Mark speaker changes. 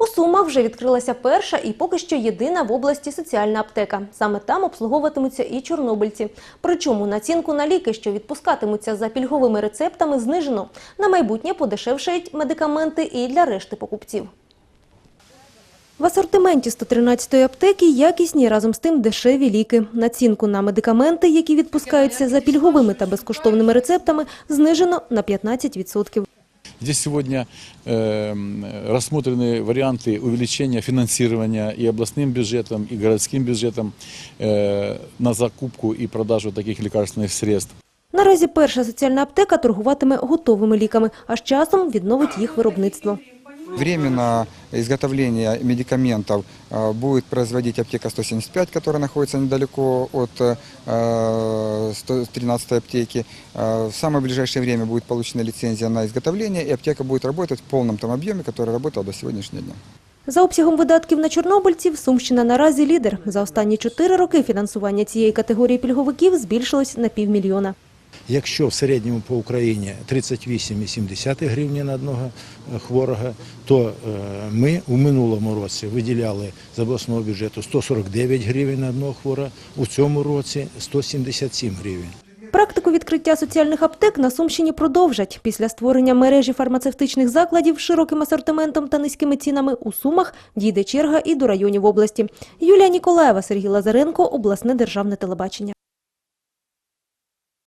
Speaker 1: У Сумах вже відкрилася перша і поки що єдина в області соціальна аптека. Саме там обслуговуватимуться і чорнобильці. Причому націнку на ліки, що відпускатимуться за пільговими рецептами, знижено. На майбутнє подешевшають медикаменти і для решти покупців. В асортименті 113-ї аптеки якісні разом з тим дешеві ліки. Націнку на медикаменти, які відпускаються за пільговими та безкоштовними рецептами, знижено на 15%.
Speaker 2: Здесь сегодня э, рассмотрены варианты увеличения финансирования и областным бюджетом, и городским бюджетом э, на закупку и продажу таких лекарственных средств.
Speaker 1: Наразі перша соціальна аптека торгуватиме готовими ліками, а з часом відновить їх виробництво.
Speaker 3: Временно изготовление медикаментов э, будет производить аптека 175, которая находится недалеко от э, 113 аптеки. Э, В самое ближайшее время будет получена лицензия на изготовление, и аптека будет работать в полном том объеме, который работал до сегодняшнего дня.
Speaker 1: За обсягом видатків на чорнобильців Сумщина наразі лідер. За останні чотири роки фінансування цієї категорії пільговиків збільшилось на півмільйона.
Speaker 4: Якщо в середньому по Україні 38,7 гривні на одного е, хворого, то е, ми у минулому році виділяли з обласного бюджету 149 гривень на одного хворого, у цьому році 177 гривень.
Speaker 1: Практику відкриття соціальних аптек на Сумщині продовжать. Після створення мережі фармацевтичних закладів широким асортиментом та низькими цінами у Сумах дійде черга і до районів області. Юлія Ніколаєва, Сергій Лазаренко, обласне державне телебачення.